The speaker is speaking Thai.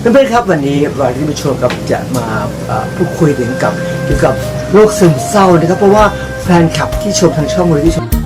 เพื่อนๆครับวันนี้เราที่มาชมกับจะมาพูดคุยถึงกับเกี่ยวกับโรคซึมเศร้านะครับ เพราะว่าแฟนคลับที่ชมทางช่องวันที่ชม